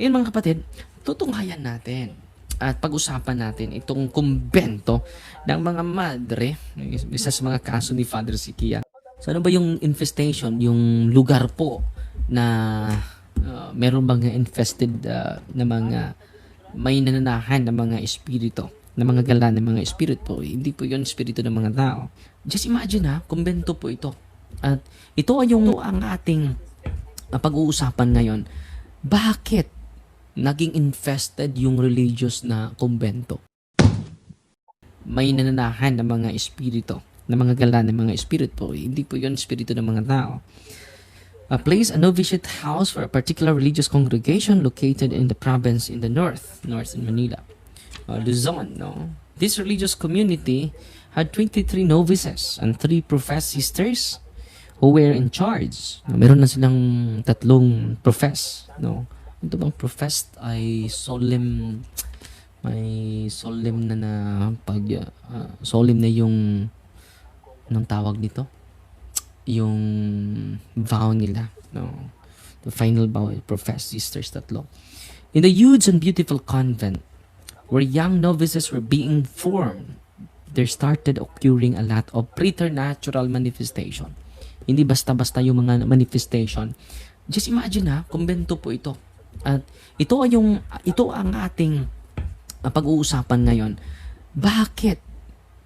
Yan mga kapatid, tutunghayan natin at pag-usapan natin itong kumbento ng mga madre, isa sa mga kaso ni Father Sikia. So ano ba yung infestation, yung lugar po na uh, meron bang infested uh, na mga may nananahan ng mga espiritu, ng mga gala ng mga espiritu po. Hindi po yun espiritu ng mga tao. Just imagine ha, kumbento po ito. At ito ay yung ang ating uh, pag-uusapan ngayon. Bakit naging infested yung religious na kumbento. May nananahan ng mga espiritu, ng mga gala ng mga espiritu. Hindi po yun espiritu ng mga tao. A place, a novitiate house for a particular religious congregation located in the province in the north, north in Manila. Uh, Luzon, no? This religious community had 23 novices and 3 professed sisters who were in charge. Meron na silang tatlong profess, no? Ito bang professed? Ay solemn. May solemn na na pag uh, solemn na yung anong tawag nito? Yung vow nila no? The final vow professed sisters tatlo. In the huge and beautiful convent where young novices were being formed there started occurring a lot of preternatural manifestation. Hindi basta-basta yung mga manifestation. Just imagine ha kumbento po ito at ito ay yung ito ang ating uh, pag-uusapan ngayon. Bakit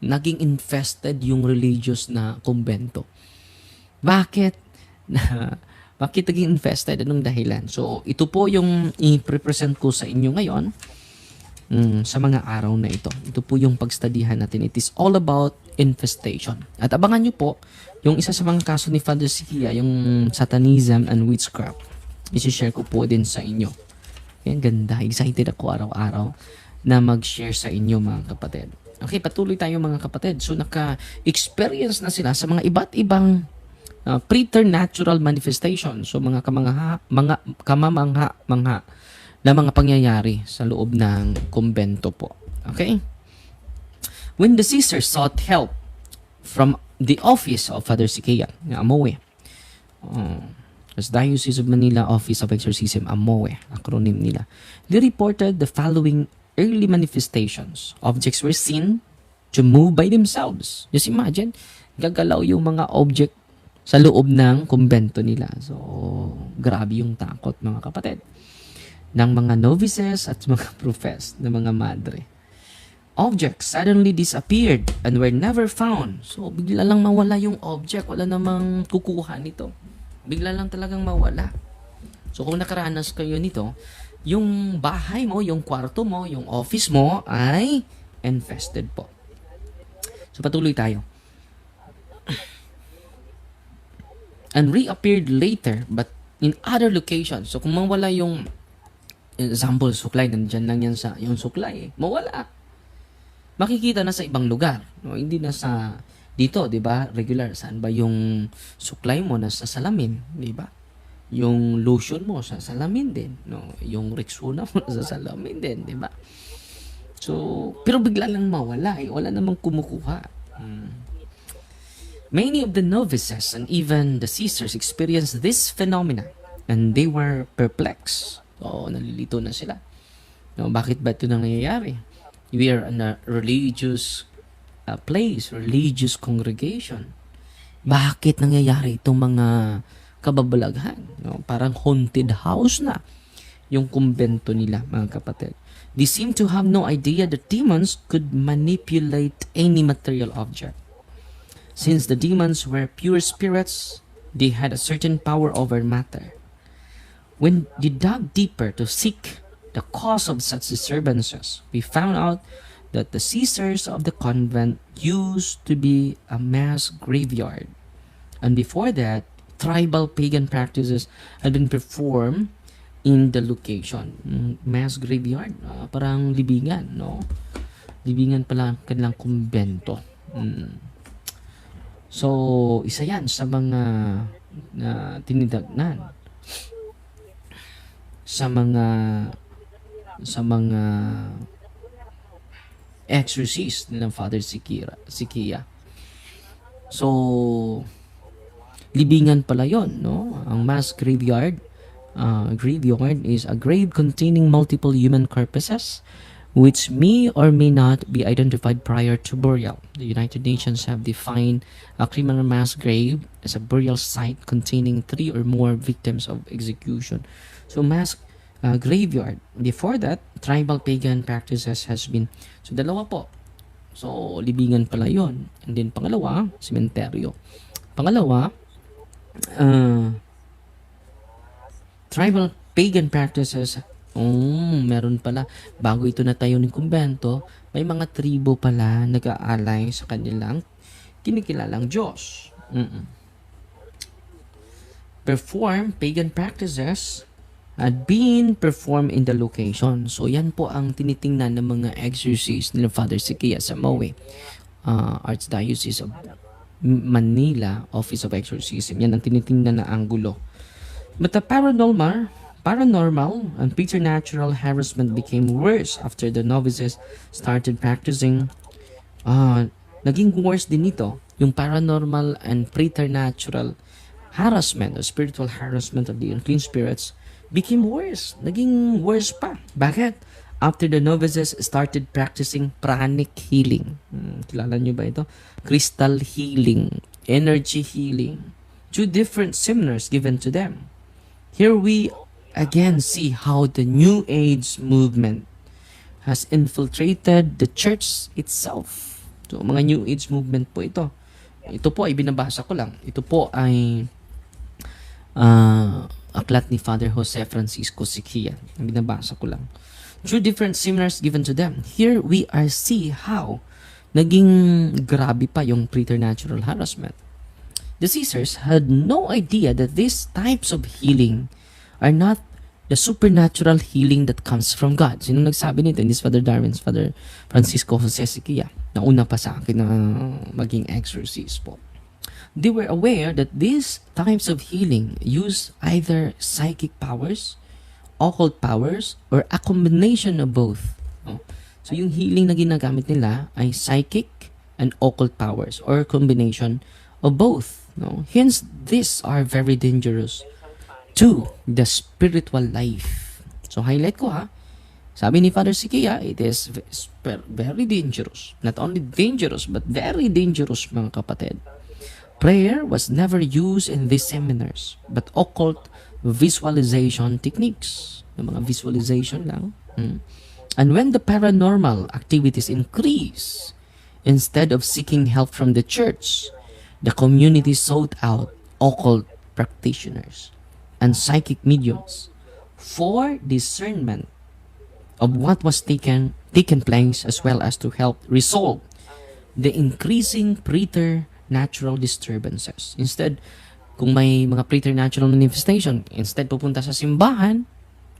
naging infested yung religious na kumbento? Bakit na bakit naging infested? Anong dahilan? So, ito po yung i-present ko sa inyo ngayon mm, sa mga araw na ito. Ito po yung pagstadihan natin. It is all about infestation. At abangan nyo po yung isa sa mga kaso ni Father Sikia, yung satanism and witchcraft isi-share ko po din sa inyo. Yan, ganda. Excited ako araw-araw na mag-share sa inyo mga kapatid. Okay, patuloy tayo mga kapatid. So, naka-experience na sila sa mga iba't ibang uh, preternatural manifestation. So, mga kamangha, mga kamamangha, mangha na mga pangyayari sa loob ng kumbento po. Okay? When the sisters sought help from the office of Father Sikia, na Amoe, uh, as Diocese of Manila Office of Exorcism, AMOE, acronym nila, they reported the following early manifestations. Objects were seen to move by themselves. Just imagine, gagalaw yung mga object sa loob ng kumbento nila. So, grabe yung takot mga kapatid ng mga novices at mga professed na mga madre. Objects suddenly disappeared and were never found. So, bigla lang mawala yung object. Wala namang kukuha nito bigla lang talagang mawala. So kung nakaranas kayo nito, yung bahay mo, yung kwarto mo, yung office mo ay infested po. So patuloy tayo. And reappeared later but in other locations. So kung mawala yung example, suklay, nandyan lang yan sa yung suklay, eh, mawala. Makikita na sa ibang lugar. No? Hindi na sa dito, 'di ba? Regular saan ba yung supply mo na sa salamin, 'di ba? Yung lotion mo sa salamin din, no? Yung Rexona mo sa salamin din, 'di ba? So, pero bigla lang mawala eh. Wala namang kumukuha. Hmm. Many of the novices and even the sisters experienced this phenomena and they were perplexed. So, nalilito na sila. No, bakit ba ito nangyayari? We are in a religious uh, place, religious congregation. Bakit nangyayari itong mga kababalaghan? No? Parang haunted house na yung kumbento nila, mga kapatid. They seem to have no idea that demons could manipulate any material object. Since the demons were pure spirits, they had a certain power over matter. When they dug deeper to seek the cause of such disturbances, we found out that the Caesars of the convent used to be a mass graveyard. And before that, tribal pagan practices had been performed in the location. Mm, mass graveyard, uh, parang libingan, no? Libingan pala kanilang kumbento. Mm. So, isa yan sa mga na tinidagnan sa mga sa mga exorcist ng Father Sikira, Sikia. So, libingan pala yon no? Ang mass graveyard uh, graveyard is a grave containing multiple human corpses which may or may not be identified prior to burial. The United Nations have defined a criminal mass grave as a burial site containing three or more victims of execution. So mass uh, graveyard. Before that, tribal pagan practices has been so dalawa po. So libingan pala 'yon. And then pangalawa, sementeryo. Pangalawa, uh, tribal pagan practices Oh, meron pala. Bago ito natayo ng kumbento, may mga tribo pala nag-aalay sa kanilang kinikilalang Diyos. Mm-mm. Perform pagan practices had been performed in the location. So, yan po ang tinitingnan ng mga exorcists nila Father Sikia sa Maui, uh, Archdiocese of Manila Office of Exorcism. Yan ang tinitingnan na angulo. But the paranormal Paranormal and preternatural harassment became worse after the novices started practicing. Uh, naging worse din ito, yung paranormal and preternatural harassment or spiritual harassment of the unclean spirits became worse. Naging worse pa. Bakit? After the novices started practicing pranic healing. Hmm, kilala nyo ba ito? Crystal healing, energy healing. Two different seminars given to them. Here we again see how the New Age movement has infiltrated the church itself. So, mga New Age movement po ito. Ito po ay binabasa ko lang. Ito po ay uh, aklat ni Father Jose Francisco Siquia. Binabasa ko lang. Two different seminars given to them. Here we are see how naging grabe pa yung preternatural harassment. The Caesars had no idea that these types of healing are not the supernatural healing that comes from God. Sino nagsabi nito? Hindi Father Darwin's Father Francisco Jose Siquia. Nauna pa sa akin na maging exorcist po. They were aware that these types of healing use either psychic powers, occult powers, or a combination of both. So yung healing na ginagamit nila ay psychic and occult powers or combination of both. No? Hence, these are very dangerous to the spiritual life. So highlight ko ha. Sabi ni Father Sikia, it is very dangerous. Not only dangerous, but very dangerous mga kapatid. Prayer was never used in these seminars, but occult visualization techniques. Yung mga visualization lang. Hmm. And when the paranormal activities increase, instead of seeking help from the church, the community sought out occult practitioners and psychic mediums for discernment of what was taken taken place as well as to help resolve the increasing preternatural disturbances. Instead, kung may mga preternatural manifestation, instead pupunta sa simbahan,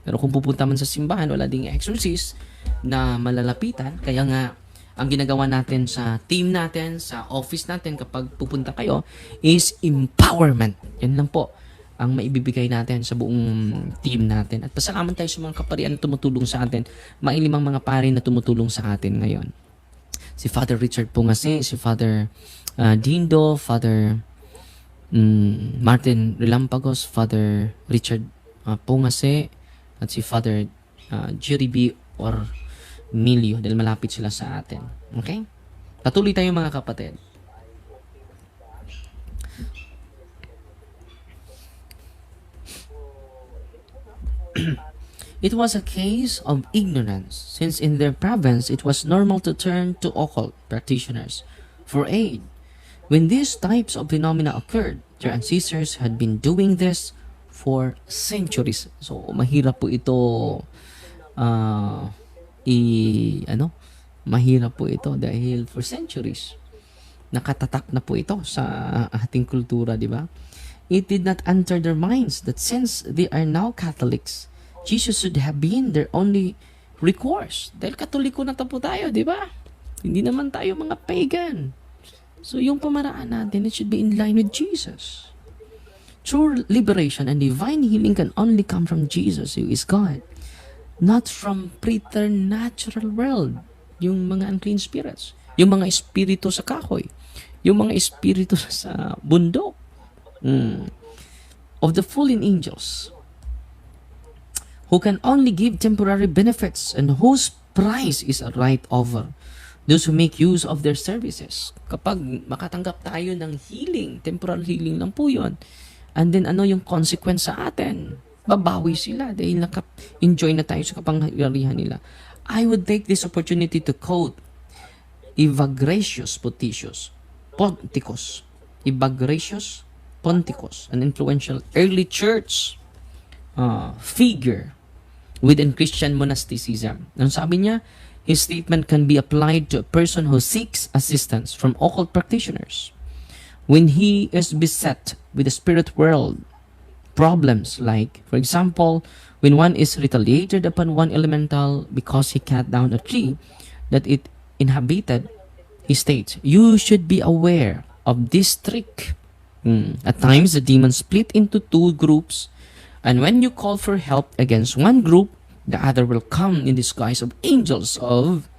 pero kung pupunta man sa simbahan, wala ding exorcist na malalapitan. Kaya nga, ang ginagawa natin sa team natin, sa office natin kapag pupunta kayo, is empowerment. Yan lang po ang maibibigay natin sa buong team natin. At pasalamat tayo sa mga kaparian na tumutulong sa atin. Mailimang mga pari na tumutulong sa atin ngayon. Si Father Richard Pungasi, si Father uh, Dindo, Father um, Martin Relampagos, Father Richard uh, Pungasi, at si Father uh, Jerry B. or Milio dahil malapit sila sa atin. Okay? Patuloy tayo mga kapatid. it was a case of ignorance, since in their province it was normal to turn to occult practitioners for aid. When these types of phenomena occurred, their ancestors had been doing this for centuries. So, mahirap po ito uh, i ano, mahirap po ito dahil for centuries nakatatak na po ito sa ating kultura, di ba? it did not enter their minds that since they are now Catholics, Jesus should have been their only recourse. Dahil katoliko na po tayo, di ba? Hindi naman tayo mga pagan. So yung pamaraan natin, it should be in line with Jesus. True liberation and divine healing can only come from Jesus, who is God. Not from preternatural world. Yung mga unclean spirits. Yung mga espiritu sa kahoy. Yung mga espiritu sa bundok mm, of the fallen angels. who can only give temporary benefits and whose price is a right over those who make use of their services. Kapag makatanggap tayo ng healing, temporal healing lang po yun. And then ano yung consequence sa atin? Babawi sila dahil naka-enjoy na tayo sa kapangyarihan nila. I would take this opportunity to quote Evagrius Potitius Ponticus. Evagrius Ponticus, an influential early church uh, figure within Christian monasticism. Ang sabi niya, his statement can be applied to a person who seeks assistance from occult practitioners. When he is beset with the spirit world problems like, for example, when one is retaliated upon one elemental because he cut down a tree that it inhabited, he states, you should be aware of this trick. Hmm. At times, the demons split into two groups, and when you call for help against one group, the other will come in disguise of angels of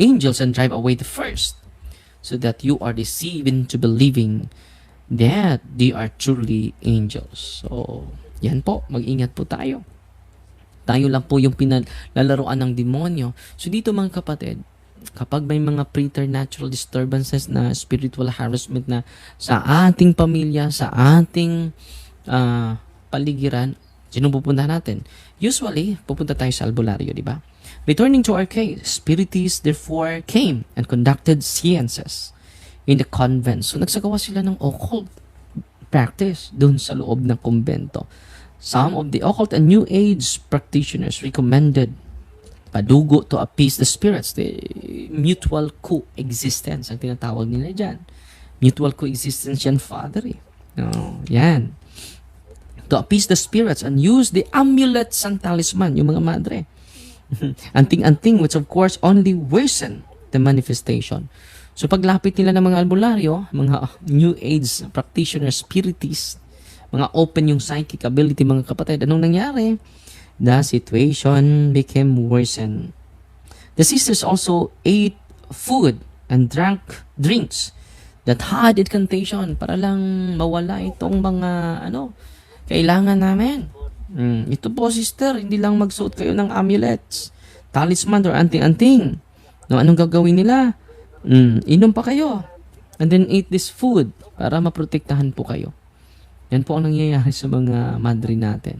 angels and drive away the first, so that you are deceived into believing that they are truly angels. So, yan po, mag-ingat po tayo. Tayo lang po yung pinalalaroan ng demonyo. So dito mga kapatid, kapag may mga preternatural disturbances na spiritual harassment na sa ating pamilya, sa ating ah, paligiran, sino pupunta natin? Usually, pupunta tayo sa albularyo, di ba? Returning to our case, spiritists therefore came and conducted seances in the convent. So, nagsagawa sila ng occult practice doon sa loob ng kumbento. Some of the occult and New Age practitioners recommended padugo to appease the spirits, the mutual coexistence, ang tinatawag nila dyan. Mutual coexistence yan, Father. Eh. No, yan. To appease the spirits and use the amulets and talisman, yung mga madre. Anting-anting, which of course only worsen the manifestation. So paglapit nila ng mga albularyo, mga New Age practitioners, spiritists, mga open yung psychic ability mga kapatid, anong nangyari? The situation became worsened. The sisters also ate food and drank drinks that had incantation para lang mawala itong mga ano kailangan namin. Mm, ito po sister, hindi lang magsuot kayo ng amulets, talisman or anting-anting. No, anong gagawin nila? Mm, inom pa kayo. And then eat this food para maprotektahan po kayo. Yan po ang nangyayari sa mga madre natin.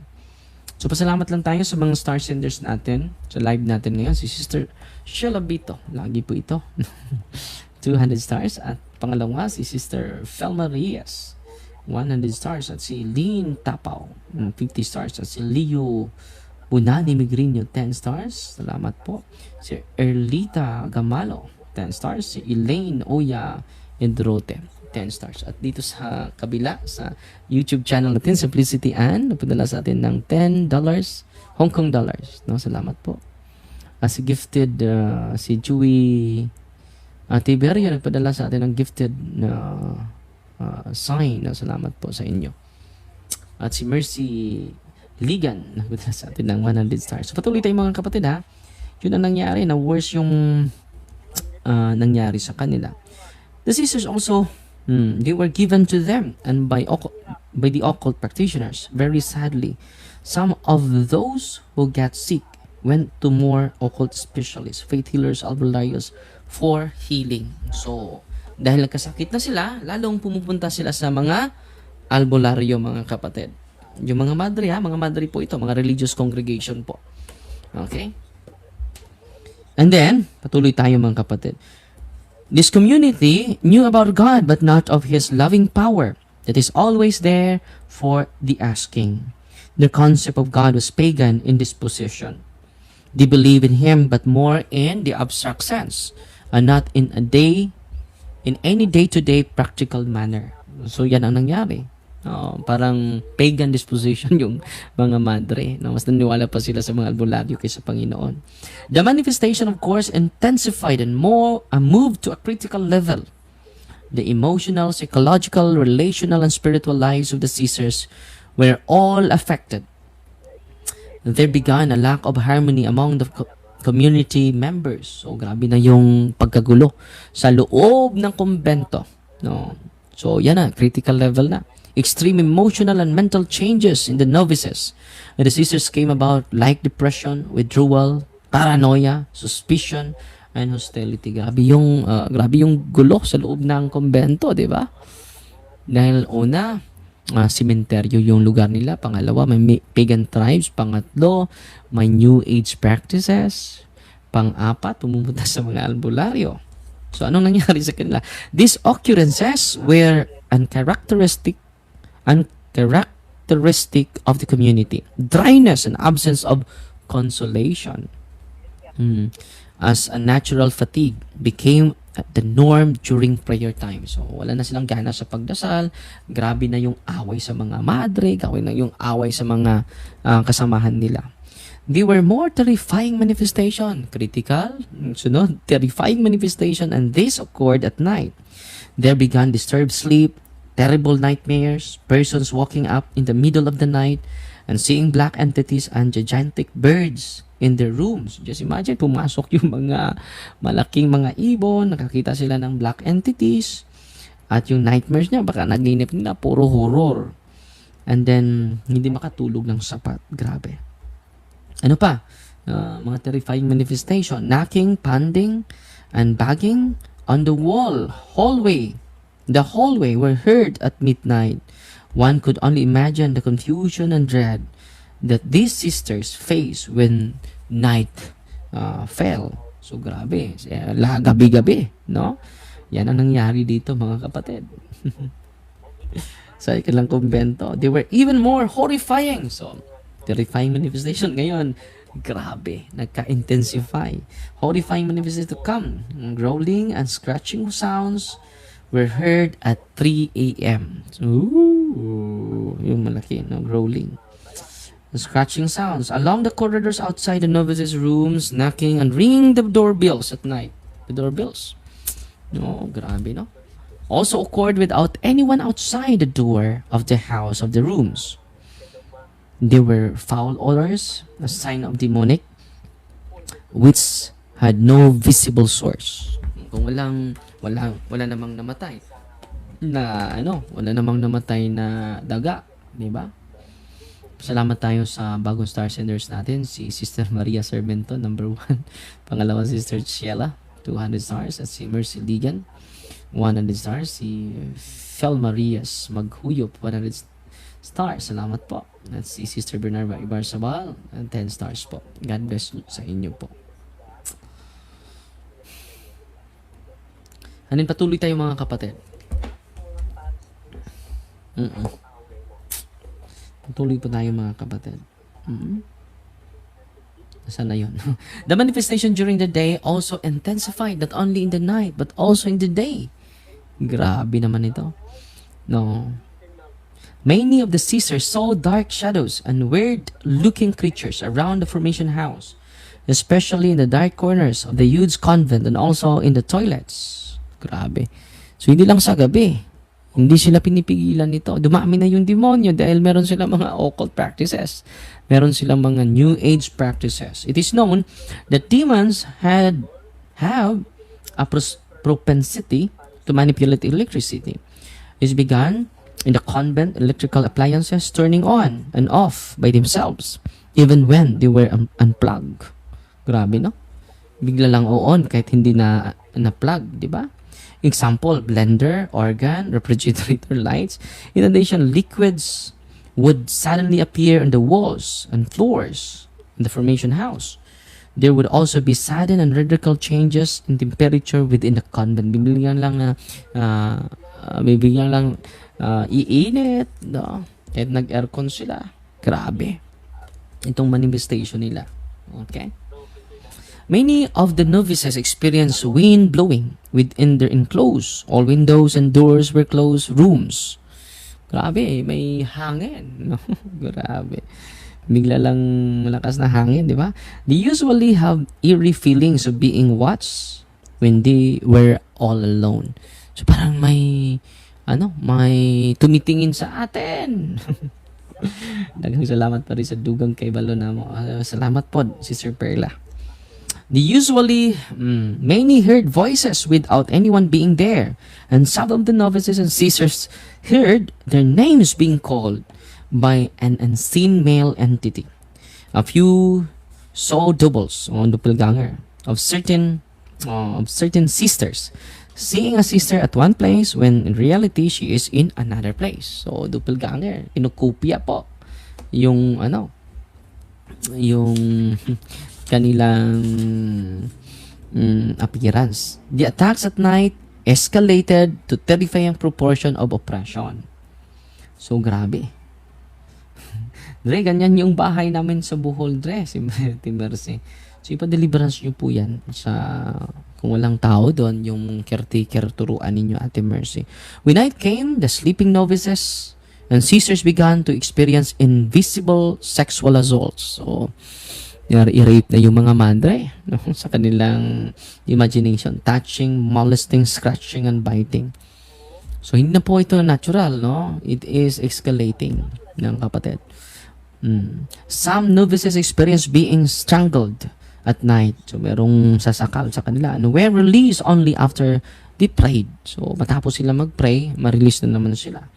So, pasalamat lang tayo sa mga star senders natin sa live natin ngayon. Si Sister Sheila Bito. Lagi po ito. 200 stars. At pangalawa, si Sister Felma Reyes. 100 stars. At si Lynn Tapaw. 50 stars. At si Leo Bunani Migrinyo. 10 stars. Salamat po. Si Erlita Gamalo. 10 stars. Si Elaine Oya Endrote. 10 stars. At dito sa kabila, sa YouTube channel natin, Simplicity Ann, napadala sa atin ng 10 dollars, Hong Kong dollars. No, salamat po. Uh, si gifted, uh, si Chewy uh, Tiberio, nagpadala sa atin ng gifted na uh, sign. No, salamat po sa inyo. At si Mercy Ligan, nagpadala sa atin ng 100 stars. So, patuloy tayo mga kapatid ha. Yun ang nangyari, na worse yung uh, nangyari sa kanila. The sisters also Hmm, they were given to them and by occult, by the occult practitioners. Very sadly, some of those who got sick went to more occult specialists, faith healers, albularios for healing. So, dahil nagkasakit na sila, lalong pumupunta sila sa mga albularyo mga kapatid. Yung mga madre ha, mga madre po ito, mga religious congregation po. Okay? And then, patuloy tayo mga kapatid. This community knew about God but not of His loving power that is always there for the asking. Their concept of God was pagan in disposition. They believe in Him but more in the abstract sense and not in a day, in any day-to-day practical manner. So yan ang nangyari. Oo, parang pagan disposition yung mga madre. No? Mas naniwala pa sila sa mga albularyo kaysa Panginoon. The manifestation, of course, intensified and more uh, moved to a critical level. The emotional, psychological, relational, and spiritual lives of the Caesars were all affected. There began a lack of harmony among the community members. So, grabe na yung pagkagulo sa loob ng kumbento. No? So, yan na, critical level na. extreme emotional and mental changes in the novices. The sisters came about like depression, withdrawal, paranoia, suspicion, and hostility. Grabe yung, ah, grabe yung gulo sa loob ng kumbento, di ba? Dahil una, uh, simenteryo yung lugar nila. Pangalawa, may pagan tribes. Pangatlo, may new age practices. Pang-apat, pumupunta sa mga albularyo. So, anong nangyari sa kanila? These occurrences were uncharacteristic, uncharacteristic of the community. Dryness and absence of consolation. Hmm. As a natural fatigue became the norm during prayer time. So, wala na silang gana sa pagdasal. Grabe na yung away sa mga madre. Gawin na yung away sa mga ah, kasamahan nila. They were more terrifying manifestation. Critical, sunod, terrifying manifestation and this occurred at night. There began disturbed sleep, terrible nightmares, persons walking up in the middle of the night and seeing black entities and gigantic birds in their rooms. Just imagine, pumasok yung mga malaking mga ibon, nakakita sila ng black entities, at yung nightmares niya, baka naginip nila, puro horror. And then, hindi makatulog ng sapat. Grabe. Ano pa? Uh, mga terrifying manifestation. Knocking, pounding, and banging on the wall, hallway. The hallway were heard at midnight. One could only imagine the confusion and dread that these sisters faced when night uh, fell. So grabe, Eh, gabi-gabi, no? Yan ang nangyari dito mga kapatid. sa ikilang kumbento. They were even more horrifying. So, terrifying manifestation ngayon. Grabe, nagka-intensify. Horrifying manifestation to come. Growling and scratching sounds were heard at 3 a.m. Yung malaki, no? Growling. Scratching sounds along the corridors outside the novices' rooms, knocking and ringing the doorbells at night. The doorbells. No, grabe, no? Also occurred without anyone outside the door of the house of the rooms. There were foul odors, a sign of demonic, which had no visible source. Kung walang, wala, wala namang namatay na ano, wala namang namatay na daga, di ba? Salamat tayo sa bagong star senders natin, si Sister Maria Sarmento, number one. Pangalawa, Sister Sheila, 200 stars. At si Mercy Ligan, 100 stars. Si Fel Marias Maghuyop, 100 stars. Salamat po. At si Sister Bernarda Ibarzabal, 10 stars po. God bless sa inyo po. Anin patuloy tayo mga kapatid. Mm-mm. Patuloy po tayo mga kapatid. Mm-mm. Nasaan na yun? the manifestation during the day also intensified not only in the night but also in the day. Grabe naman ito. No. Many of the sisters saw dark shadows and weird-looking creatures around the formation house, especially in the dark corners of the huge convent and also in the toilets. Grabe. So, hindi lang sa gabi. Hindi sila pinipigilan nito. Dumami na yung demonyo dahil meron silang mga occult practices. Meron silang mga new age practices. It is known that demons had have a propensity to manipulate electricity. It began in the convent electrical appliances turning on and off by themselves even when they were un- unplugged. Grabe, no? Bigla lang on kahit hindi na na-plug, di ba? Example, blender, organ, refrigerator lights. In addition, liquids would suddenly appear on the walls and floors in the formation house. There would also be sudden and radical changes in temperature within the convent. Bibigyan lang na, uh, uh, bibigyan lang uh, iinit, no? Kahit nag-aircon sila. Grabe. Itong manifestation nila. Okay? Many of the novices experienced wind blowing within their enclosed. All windows and doors were closed rooms. Grabe, may hangin. Grabe. Bigla lang malakas na hangin, di ba? They usually have eerie feelings of being watched when they were all alone. So parang may ano, may tumitingin sa atin. Daghang salamat pa rin sa dugang kay Balo na mo. Uh, salamat po, Sister Perla. They usually mm, mainly heard voices without anyone being there, and some of the novices and sisters heard their names being called by an unseen male entity. A few saw doubles on doppelganger of certain uh, of certain sisters, seeing a sister at one place when in reality she is in another place. So doppelganger, kinukopya po yung ano yung kanilang mm, appearance. The attacks at night escalated to terrifying proportion of oppression. So, grabe. Dre, ganyan yung bahay namin sa Bohol, Dre, si Mercy. So, ipa-deliverance nyo po yan sa kung walang tao doon, yung caretaker turuan ninyo, Ate Mercy. When night came, the sleeping novices and sisters began to experience invisible sexual assaults. So, i-rape na yung mga madre no? sa kanilang imagination. Touching, molesting, scratching, and biting. So, hindi na po ito natural, no? It is escalating ng kapatid. Mm. Some novices experience being strangled at night. So, merong sasakal sa kanila. And were released only after they prayed. So, matapos sila mag-pray, ma-release na naman sila.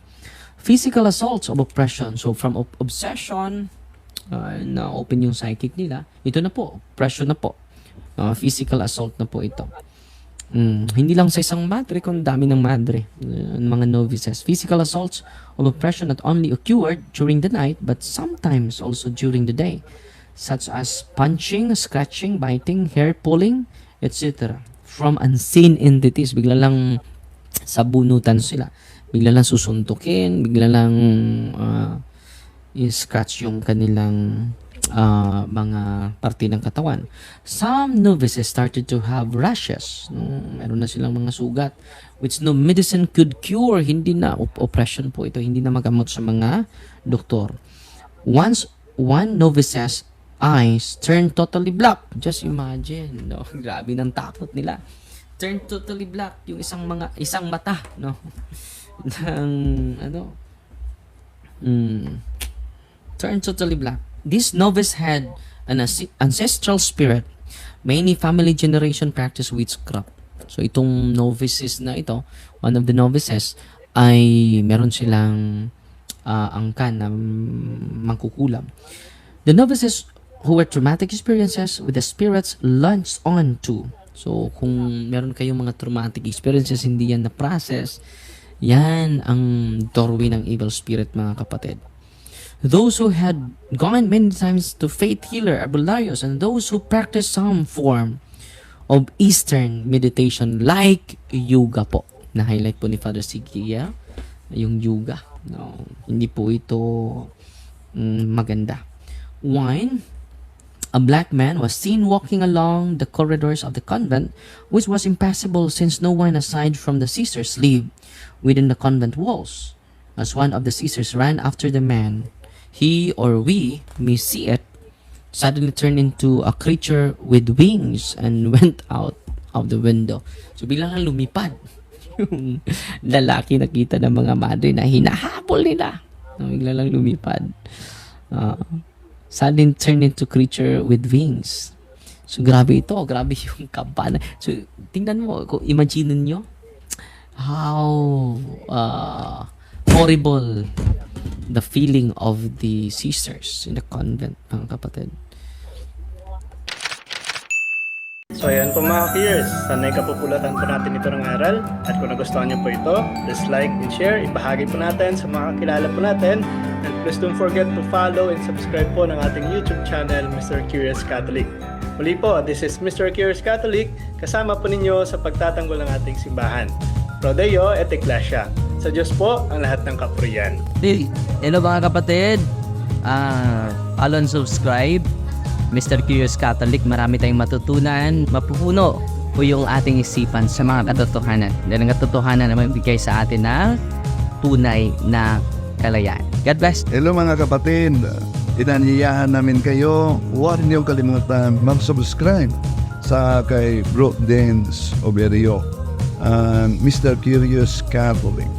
Physical assaults of oppression. So, from ob- obsession, uh, na open yung psychic nila, ito na po, oppression na po. Uh, physical assault na po ito. Mm, hindi lang sa isang madre, kung dami ng madre, uh, mga novices. Physical assaults of oppression not only occurred during the night, but sometimes also during the day, such as punching, scratching, biting, hair pulling, etc. From unseen entities, bigla lang sabunutan sila. Bigla lang susuntukin, bigla lang uh, i-scratch yung kanilang uh, mga parte ng katawan. Some novices started to have rashes. Mm, meron na silang mga sugat which no medicine could cure. Hindi na op- oppression po ito. Hindi na magamot sa mga doktor. Once one novice's eyes turned totally black. Just imagine, no? Grabe ng takot nila. Turned totally black yung isang mga isang mata, no? ng ano? Mm, turned totally black. This novice had an ancestral spirit. Many family generation practice witchcraft. So itong novices na ito, one of the novices, ay meron silang uh, angkan na mangkukulam. The novices who were traumatic experiences with the spirits launched on to. So kung meron kayong mga traumatic experiences, hindi yan na-process, yan ang doorway ng evil spirit mga kapatid. Those who had gone many times to faith healer Abularios and those who practiced some form of Eastern meditation like yoga po. Na-highlight po ni Father Sigia yung yoga. No, hindi po ito mm, maganda. One, a black man was seen walking along the corridors of the convent, which was impassable since no one aside from the sisters lived within the convent walls. As one of the sisters ran after the man, he or we may see it suddenly turned into a creature with wings and went out of the window. So biglang lang lumipad yung lalaki nakita ng mga madre na hinahabol nila. No, bigla lang lumipad. Uh, suddenly turned into creature with wings. So grabe ito, grabe yung kampana. So tingnan mo, imagine nyo how uh, horrible the feeling of the sisters in the convent, mga kapatid. So ayan po mga peers, sanay kapupulatan po natin ito ng aral at kung nagustuhan niyo po ito, please like and share, ibahagi po natin sa mga kakilala po natin and please don't forget to follow and subscribe po ng ating YouTube channel, Mr. Curious Catholic. Muli po, this is Mr. Curious Catholic, kasama po ninyo sa pagtatanggol ng ating simbahan. Prodeo et Ecclesia. Sa Diyos po ang lahat ng kapurian. Di- Hello mga kapatid. Ah, follow and subscribe. Mr. Curious Catholic, marami tayong matutunan. Mapupuno po yung ating isipan sa mga katotohanan. Dahil ang katotohanan na magbigay sa atin ng tunay na kalayaan. God bless. Hello mga kapatid, inanyayahan namin kayo, huwag niyong kalimutan mag-subscribe sa kay Bro Dance Oberio, uh, Mr. Curious Catholic.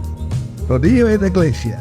Rodillo et Iglesia,